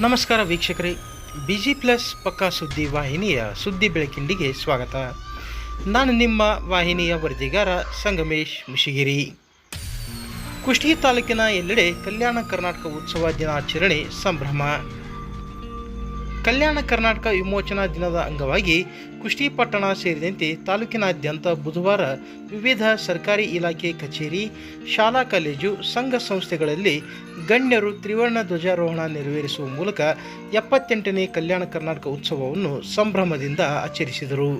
ನಮಸ್ಕಾರ ವೀಕ್ಷಕರೇ. Busy plus ಪಕ್ಕಾ ಸುದ್ದಿ ವಾಹಿನಿಯ ಸುದ್ದಿ ಬೆಳಕಿಂಡಿಗೆ ಸ್ವಾಗತ. ನಾನು ನಿಮ್ಮ ವಾಹಿನಿಯ ವರದಿಗಾರ ಸಂಗಮೇಶ್ ಮುಷಿಗಿರಿ. ಕುಷ್ಟಗಿ ತಾಲೂಕಿನ ಎಲ್ಲೆಡೆ ಕಲ್ಯಾಣ ಕರ್ನಾಟಕ ಉತ್ಸವ ದಿನಾಚರಣೆ ಸಂಭ್ರಮ. ಕಲ್ಯಾಣ ಕರ್ನಾಟಕ ವಿಮೋಚನಾ ದಿನದ ಅಂಗವಾಗಿ ಕುಷ್ಟಿಪಟ್ಟಣ ಸೇರಿದಂತೆ ತಾಲೂಕಿನಾದ್ಯಂತ ಬುಧವಾರ ವಿವಿಧ ಸರ್ಕಾರಿ ಇಲಾಖೆ ಕಚೇರಿ, ಶಾಲಾ ಕಾಲೇಜು, ಸಂಘ ಸಂಸ್ಥೆಗಳಲ್ಲಿ ಗಣ್ಯರು ತ್ರಿವರ್ಣ ಧ್ವಜಾರೋಹಣ ನೆರವೇರಿಸುವ ಮೂಲಕ ಎಪ್ಪತ್ತೆಂಟನೇ ಕಲ್ಯಾಣ ಕರ್ನಾಟಕ ಉತ್ಸವವನ್ನು ಸಂಭ್ರಮದಿಂದ ಆಚರಿಸಿದರು.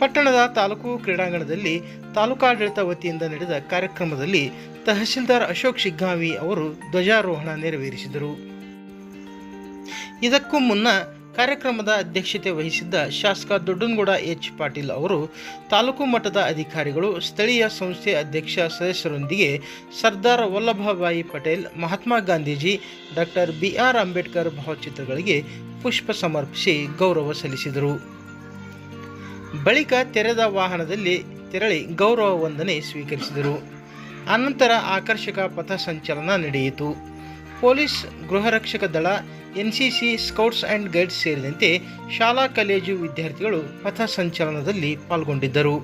ಪಟ್ಟಣದ ತಾಲೂಕು ಕ್ರೀಡಾಂಗಣದಲ್ಲಿ ತಾಲೂಕಾಡಳಿತ ವತಿಯಿಂದ ನಡೆದ ಕಾರ್ಯಕ್ರಮದಲ್ಲಿ ತಹಸೀಲ್ದಾರ್ ಅಶೋಕ್ ಶಿಗ್ಗಾವಿ ಅವರು ಧ್ವಜಾರೋಹಣ ನೆರವೇರಿಸಿದರು. ಇದಕ್ಕೂ ಮುನ್ನ ಕಾರ್ಯಕ್ರಮದ ಅಧ್ಯಕ್ಷತೆ ವಹಿಸಿದ್ದ ಶಾಸಕ ದೊಡ್ಡನಗೌಡ ಎಚ್ ಪಾಟೀಲ್ ಅವರು ತಾಲೂಕು ಮಟ್ಟದ ಅಧಿಕಾರಿಗಳು ಸ್ಥಳೀಯ ಸಂಸ್ಥೆ ಅಧ್ಯಕ್ಷ ಸದಸ್ಯರೊಂದಿಗೆ Sardar Vallabhbhai Patel, Mahatma Gandhiji, doctor B R Ambedkar ಭಾವಚಿತ್ರಗಳಿಗೆ ಪುಷ್ಪ ಸಮರ್ಪಿಸಿ ಗೌರವ ಸಲ್ಲಿಸಿದರು. ಬಳಿಕ ತೆರೆದ ವಾಹನದಲ್ಲಿ ತೆರಳಿ ಗೌರವ ವಂದನೆ ಸ್ವೀಕರಿಸಿದರು. ಅನಂತರ ಆಕರ್ಷಕ ಪಥ ಸಂಚಲನ ನಡೆಯಿತು. ಪೊಲೀಸ್ ಗೃಹರಕ್ಷಕ ದಳ, ಎನ್ಸಿಸಿ ಸ್ಕೌಟ್ಸ್ ಆ್ಯಂಡ್ ಗೈಡ್ಸ್ ಸೇರಿದಂತೆ ಶಾಲಾ, ಕಾಲೇಜು ವಿದ್ಯಾರ್ಥಿಗಳು ಪಥಸಂಚಲನದಲ್ಲಿ ಪಾಲ್ಗೊಂಡಿದ್ದರು.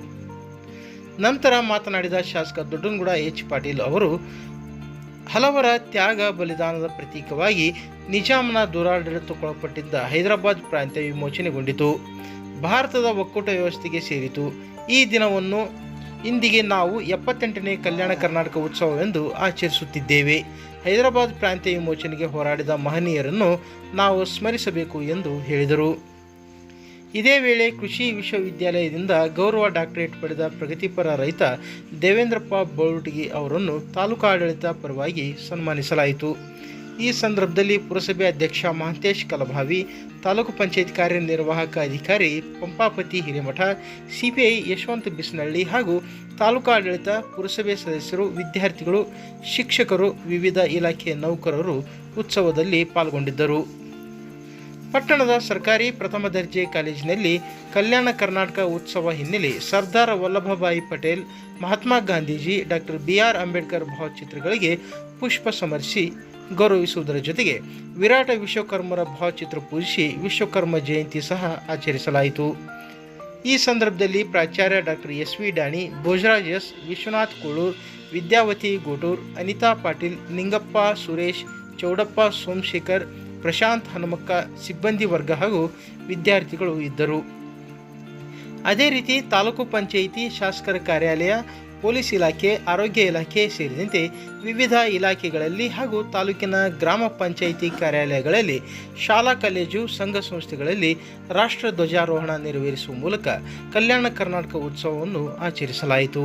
ನಂತರ ಮಾತನಾಡಿದ ಶಾಸಕ ದೊಡ್ಡನಗುಡ ಎಚ್. ಪಾಟೀಲ್ ಅವರು, ಹಲವರ ತ್ಯಾಗ ಬಲಿದಾನದ ಪ್ರತೀಕವಾಗಿ ನಿಜಾಮನ ದುರಾಡಳಿತಕ್ಕೊಳಪಟ್ಟಿದ್ದ ಹೈದರಾಬಾದ್ ಪ್ರಾಂತ್ಯ ವಿಮೋಚನೆಗೊಂಡಿತು. ಭಾರತದ ಒಕ್ಕೂಟ ವ್ಯವಸ್ಥೆಗೆ ಸೇರಿತು. ಈ ದಿನವನ್ನು ಇಂದಿಗೆ ನಾವು ಎಪ್ಪತ್ತೆಂಟನೇ ಕಲ್ಯಾಣ ಕರ್ನಾಟಕ ಉತ್ಸವವೆಂದು ಆಚರಿಸುತ್ತಿದ್ದೇವೆ. ಹೈದರಾಬಾದ್ ಪ್ರಾಂತ್ಯ ವಿಮೋಚನೆಗೆ ಹೋರಾಡಿದ ಮಹನೀಯರನ್ನು ನಾವು ಸ್ಮರಿಸಬೇಕು ಎಂದು ಹೇಳಿದರು. ಇದೇ ವೇಳೆ ಕೃಷಿ ವಿಶ್ವವಿದ್ಯಾಲಯದಿಂದ ಗೌರವ ಡಾಕ್ಟರೇಟ್ ಪಡೆದ ಪ್ರಗತಿಪರ ರೈತ ದೇವೇಂದ್ರಪ್ಪ ಬೋಳ್ಟಗಿ ಅವರನ್ನು ತಾಲೂಕಾಡಳಿತ ಪರವಾಗಿ ಸನ್ಮಾನಿಸಲಾಯಿತು. ಈ ಸಂದರ್ಭದಲ್ಲಿ ಪುರಸಭೆ ಅಧ್ಯಕ್ಷ ಮಹಂತೇಶ್ ಕಲಭಾವಿ, ತಾಲೂಕು ಪಂಚಾಯತ್ ಕಾರ್ಯನಿರ್ವಾಹಕ ಅಧಿಕಾರಿ ಪಂಪಾಪತಿ ಹಿರೇಮಠ, ಸಿಪಿಐ ಯಶವಂತ ಬಿಸ್ನಳ್ಳಿ ಹಾಗೂ ತಾಲೂಕು ಆಡಳಿತ ಪುರಸಭೆ ಸದಸ್ಯರು, ವಿದ್ಯಾರ್ಥಿಗಳು, ಶಿಕ್ಷಕರು, ವಿವಿಧ ಇಲಾಖೆಯ ನೌಕರರು ಉತ್ಸವದಲ್ಲಿ ಪಾಲ್ಗೊಂಡಿದ್ದರು. ಪಟ್ಟಣದ ಸರ್ಕಾರಿ ಪ್ರಥಮ ದರ್ಜೆ ಕಾಲೇಜಿನಲ್ಲಿ ಕಲ್ಯಾಣ ಕರ್ನಾಟಕ ಉತ್ಸವ ಹಿನ್ನೆಲೆ Sardar Vallabhbhai Patel, Mahatma Gandhiji, doctor B R Ambedkar ಭಾವಚಿತ್ರಗಳಿಗೆ ಪುಷ್ಪ ಸಮರ್ಪಿಸಿ ಗೌರವಿಸುವುದರ ಜೊತೆಗೆ ವಿರಾಟ ವಿಶ್ವಕರ್ಮರ ಭಾವಚಿತ್ರ ಪೂಜಿಸಿ ವಿಶ್ವಕರ್ಮ ಜಯಂತಿ ಸಹ ಆಚರಿಸಲಾಯಿತು. ಈ ಸಂದರ್ಭದಲ್ಲಿ ಪ್ರಾಚಾರ್ಯ doctor S V Dani, Bhojraj S Vishwanath Kolur, Vidyavati Gotur, Anita Patil, Ningappa Suresh, Chowdappa Somashekhar, Prashanth Hanumakka ಸಿಬ್ಬಂದಿ ವರ್ಗ ಹಾಗೂ ವಿದ್ಯಾರ್ಥಿಗಳು ಇದ್ದರು. ಅದೇ ರೀತಿ ತಾಲೂಕು ಪಂಚಾಯಿತಿ ಶಾಸಕರ ಕಾರ್ಯಾಲಯ ಪೊಲೀಸ್ ಇಲಾಖೆ, ಆರೋಗ್ಯ ಇಲಾಖೆ ಸೇರಿದಂತೆ ವಿವಿಧ ಇಲಾಖೆಗಳಲ್ಲಿ ಹಾಗೂ ತಾಲೂಕಿನ ಗ್ರಾಮ ಪಂಚಾಯಿತಿ ಕಾರ್ಯಾಲಯಗಳಲ್ಲಿ ಶಾಲಾ, ಕಾಲೇಜು, ಸಂಘ ಸಂಸ್ಥೆಗಳಲ್ಲಿ ರಾಷ್ಟ್ರ ಧ್ವಜಾರೋಹಣ ನೆರವೇರಿಸುವ ಮೂಲಕ ಕಲ್ಯಾಣ ಕರ್ನಾಟಕ ಉತ್ಸವವನ್ನು ಆಚರಿಸಲಾಯಿತು.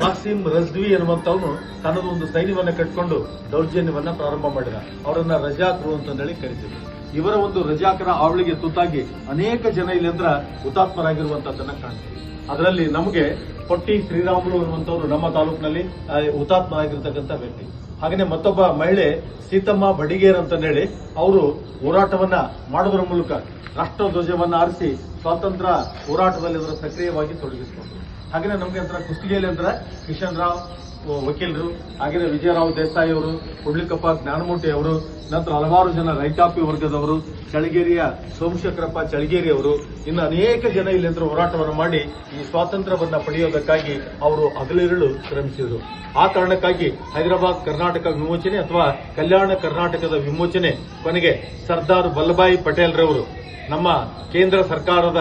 ಕಾಸಿಂ ರಜ್ವಿ ಎನ್ನುವಂತವನು ತನ್ನದೊಂದು ಸೈನ್ಯವನ್ನು ಕಟ್ಕೊಂಡು ದೌರ್ಜನ್ಯವನ್ನ ಪ್ರಾರಂಭ ಮಾಡಿದ. ಅವರನ್ನ ರಜಾಕರು ಅಂತ ಹೇಳಿ ಕರೀತಿದ್ರು. ಇವರ ಒಂದು ರಜಾಕರ ಆವಳಿಗೆ ತುತ್ತಾಗಿ ಅನೇಕ ಜನ ಇಲ್ಲಿ ಅಂದ್ರ ಹುತಾತ್ಮರಾಗಿರುವಂತದ್ದನ್ನ ಕಾಣ್ತೀವಿ. ಅದರಲ್ಲಿ ನಮಗೆ ಪೊಟ್ಟಿ ಶ್ರೀರಾಮುಲು ಅನ್ನುವಂಥವ್ರು ನಮ್ಮ ತಾಲೂಕಿನಲ್ಲಿ ಹುತಾತ್ಮ ಹುತಾತ್ಮರಾಗಿರ್ತಕ್ಕಂಥ ವ್ಯಕ್ತಿ. ಹಾಗೆಯೇ ಮತ್ತೊಬ್ಬ ಮಹಿಳೆ ಸೀತಮ್ಮ ಬಡಿಗೇರ್ ಅಂತ ಹೇಳಿ ಅವರು ಹೋರಾಟವನ್ನ ಮಾಡುವುದರ ಮೂಲಕ ರಾಷ್ಟ್ರ ಧ್ವಜವನ್ನು ಆರಿಸಿ ಸ್ವಾತಂತ್ರ್ಯ ಹೋರಾಟದಲ್ಲಿ ಅವರು ಸಕ್ರಿಯವಾಗಿ ತೊಡಗಿಸಿಕೊಂಡರು. ಹಾಗೆಯೇ ನಮಗೆ ಅಂತರ ಕುಸ್ತಿಗೆಯಲ್ಲಿ ಅಂದ್ರೆ ಕಿಶನ್ ರಾವ್ ವಕೀಲರು ಹಾಗೆಯೇ ವಿಜಯರಾವ್ ದೇಸಾಯಿ ಅವರು, ಕುಡ್ಲಿಕಪ್ಪ ಜ್ಞಾನಮೂರ್ತಿ ಅವರು, ನಂತರ ಹಲವಾರು ಜನ ರೈತಾಪಿ ವರ್ಗದವರು ಚಳಗೇರಿಯ ಸೋಮಶೇಖರಪ್ಪ ಚಳಗೇರಿ ಅವರು, ಇನ್ನು ಅನೇಕ ಜನ ಇಲ್ಲಿ ಹೋರಾಟವನ್ನು ಮಾಡಿ ಈ ಸ್ವಾತಂತ್ರ್ಯವನ್ನು ಪಡೆಯೋದಕ್ಕಾಗಿ ಅವರು ಹಗಲಿರುಳು ಶ್ರಮಿಸಿದರು. ಆ ಕಾರಣಕ್ಕಾಗಿ ಹೈದರಾಬಾದ್ ಕರ್ನಾಟಕ ವಿಮೋಚನೆ ಅಥವಾ ಕಲ್ಯಾಣ ಕರ್ನಾಟಕದ ವಿಮೋಚನೆ ಕೊನೆಗೆ ಸರ್ದಾರ್ ವಲ್ಲಭಾಯಿ ಪಟೇಲ್ರವರು ನಮ್ಮ ಕೇಂದ್ರ ಸರ್ಕಾರದ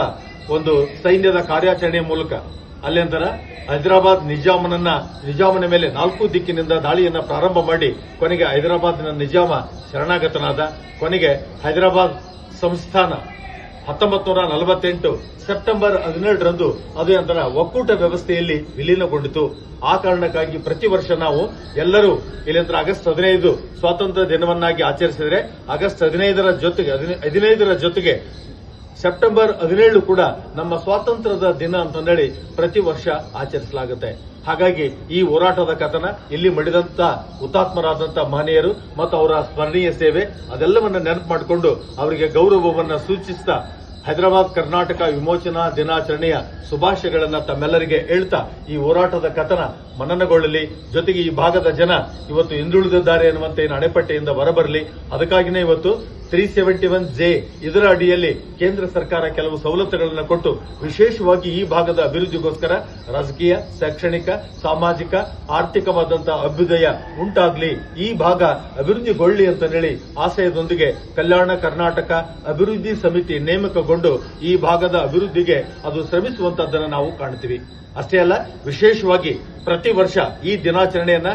ಒಂದು ಸೈನ್ಯದ ಕಾರ್ಯಾಚರಣೆಯ ಮೂಲಕ ಅಲ್ಲಿಂತರ ಹೈದರಾಬಾದ್ ನಿಜಾಮನನ್ನ, ನಿಜಾಮನ ಮೇಲೆ ನಾಲ್ಕು ದಿಕ್ಕಿನಿಂದ ದಾಳಿಯನ್ನ ಪ್ರಾರಂಭ ಮಾಡಿ ಕೊನೆಗೆ ಹೈದರಾಬಾದ್ನ ನಿಜಾಮ ಶರಣಾಗತನಾದ ಕೊನೆಗೆ ಹೈದರಾಬಾದ್ ಸಂಸ್ಥಾನ. ಹತ್ತೊಂಬತ್ತು ನೂರ ನಲವತ್ತೆಂಟು ಸೆಪ್ಟೆಂಬರ್ ಹದಿನೇಳರಂದು ಅದೇ ನಂತರ ಒಕ್ಕೂಟ ವ್ಯವಸ್ಥೆಯಲ್ಲಿ ವಿಲೀನಗೊಂಡಿತು. ಆ ಕಾರಣಕ್ಕಾಗಿ ಪ್ರತಿ ವರ್ಷ ನಾವು ಎಲ್ಲರೂ ಇಲ್ಲಿಂದ ಆಗಸ್ಟ್ ಹದಿನೈದು ಸ್ವಾತಂತ್ರ್ಯ ದಿನವನ್ನಾಗಿ ಆಚರಿಸಿದರೆ ಆಗಸ್ಟ್ ಹದಿನೈದರ ಜೊತೆಗೆ, ಹದಿನೈ- ಹದಿನೈದರ ಜೊತೆಗೆ ಸೆಪ್ಟೆಂಬರ್ ಹದಿನೇಳು ಕೂಡ ನಮ್ಮ ಸ್ವಾತಂತ್ರ್ಯದ ದಿನ ಅಂತಂದೇಳಿ ಪ್ರತಿ ವರ್ಷ ಆಚರಿಸಲಾಗುತ್ತೆ. ಹಾಗಾಗಿ ಈ ಹೋರಾಟದ ಕಥನ ಇಲ್ಲಿ ಮಡಿದಂತ ಹುತಾತ್ಮರಾದಂಥ ಮಹನೀಯರು ಮತ್ತು ಅವರ ಸ್ಮರಣೀಯ ಸೇವೆ ಅದೆಲ್ಲವನ್ನ ನೆನಪು ಮಾಡಿಕೊಂಡು ಅವರಿಗೆ ಗೌರವವನ್ನ ಸೂಚಿಸ್ತಾ ಹೈದರಾಬಾದ್ ಕರ್ನಾಟಕ ವಿಮೋಚನಾ ದಿನಾಚರಣೆಯ ಶುಭಾಶಯಗಳನ್ನ ತಮ್ಮೆಲ್ಲರಿಗೆ ಹೇಳ್ತಾ ಈ ಹೋರಾಟದ ಕಥನ ಮನನಗೊಳ್ಳಲಿ. ಜೊತೆಗೆ ಈ ಭಾಗದ ಜನ ಇವತ್ತು ಹಿಂದುಳಿದಿದ್ದಾರೆ ಎನ್ನುವಂತೆ ಏನು ಅಣೆಪಟ್ಟೆಯಿಂದ ಹೊರಬರಲಿ. ಅದಕ್ಕಾಗಿನೇ ಇವತ್ತು ತ್ರೀ ಸೆವೆಂಟಿ ಒನ್ ಜೆ ಇದರ ಅಡಿಯಲ್ಲಿ ಕೇಂದ್ರ ಸರ್ಕಾರ ಕೆಲವು ಸವಲತ್ತುಗಳನ್ನು ಕೊಟ್ಟು ವಿಶೇಷವಾಗಿ ಈ ಭಾಗದ ಅಭಿವೃದ್ಧಿಗೋಸ್ಕರ ರಾಜಕೀಯ, ಶೈಕ್ಷಣಿಕ, ಸಾಮಾಜಿಕ, ಆರ್ಥಿಕವಾದಂತಹ ಅಭ್ಯುದಯ ಉಂಟಾಗ್ಲಿ. ಈ ಭಾಗ ಅಭಿವೃದ್ಧಿಗೊಳ್ಳಿ ಅಂತ ಹೇಳಿ ಆಶಯದೊಂದಿಗೆ ಕಲ್ಯಾಣ ಕರ್ನಾಟಕ ಅಭಿವೃದ್ಧಿ ಸಮಿತಿ ನೇಮಕಗೊಂಡು ಈ ಭಾಗದ ಅಭಿವೃದ್ಧಿಗೆ ಅದು ಶ್ರಮಿಸುವಂತಹದ್ದನ್ನು ನಾವು ಕಾಣ್ತೀವಿ. ಅಷ್ಟೇ ಅಲ್ಲ, ವಿಶೇಷವಾಗಿ ಪ್ರತಿ ವರ್ಷ ಈ ದಿನಾಚರಣೆಯನ್ನ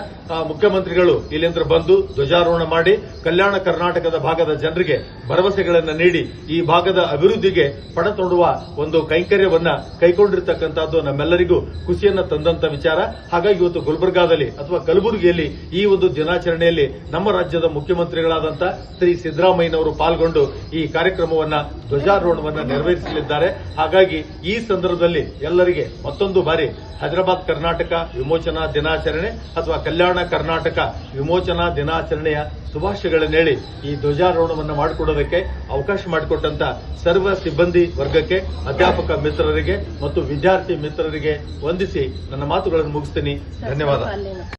ಮುಖ್ಯಮಂತ್ರಿಗಳು ಇಲ್ಲಿಂದ ಬಂದು ಧ್ವಜಾರೋಹಣ ಮಾಡಿ ಕಲ್ಯಾಣ ಕರ್ನಾಟಕದ ಭಾಗದ ಜನರಿಗೆ ಭರವಸೆಗಳನ್ನು ನೀಡಿ ಈ ಭಾಗದ ಅಭಿವೃದ್ಧಿಗೆ ಪಡತೊಡುವ ಒಂದು ಕೈಂಕರ್ಯವನ್ನ ಕೈಗೊಂಡಿರ್ತಕ್ಕಂಥದ್ದು ನಮ್ಮೆಲ್ಲರಿಗೂ ಖುಷಿಯನ್ನ ತಂದಂತ ವಿಚಾರ. ಹಾಗಾಗಿ ಇವತ್ತು ಗುಲ್ಬರ್ಗಾದಲ್ಲಿ ಅಥವಾ ಕಲಬುರಗಿಯಲ್ಲಿ ಈ ಒಂದು ದಿನಾಚರಣೆಯಲ್ಲಿ ನಮ್ಮ ರಾಜ್ಯದ ಮುಖ್ಯಮಂತ್ರಿಗಳಾದಂತಹ ಶ್ರೀ ಸಿದ್ದರಾಮಯ್ಯನವರು ಪಾಲ್ಗೊಂಡು ಈ ಕಾರ್ಯಕ್ರಮವನ್ನ ಧ್ವಜಾರೋಹಣವನ್ನ ನೆರವೇರಿಸಲಿದ್ದಾರೆ. ಹಾಗಾಗಿ ಈ ಸಂದರ್ಭದಲ್ಲಿ ಎಲ್ಲರಿಗೆ ಮತ್ತೊಂದು ಬಾರಿ ಹೈದರಾಬಾದ್ ಕರ್ನಾಟಕ ವಿಮೋಚನಾ ದಿನಾಚರಣೆ ಅಥವಾ ಕಲ್ಯಾಣ ಕರ್ನಾಟಕ ವಿಮೋಚನಾ ದಿನಾಚರಣೆಯ ಶುಭಾಶಯಗಳನ್ನು ಹೇಳಿ ಈ ಧ್ವಜಾರೋಹಣವನ್ನು ಮಾಡಿಕೊಡೋದಕ್ಕೆ ಅವಕಾಶ ಮಾಡಿಕೊಟ್ಟಂತ ಸರ್ವ ಸಿಬ್ಬಂದಿ ವರ್ಗಕ್ಕೆ ಅಧ್ಯಾಪಕ ಮಿತ್ರರಿಗೆ ಮತ್ತು ವಿದ್ಯಾರ್ಥಿ ಮಿತ್ರರಿಗೆ ವಂದಿಸಿ ನನ್ನ ಮಾತುಗಳನ್ನು ಮುಗಿಸ್ತೀನಿ. ಧನ್ಯವಾದ.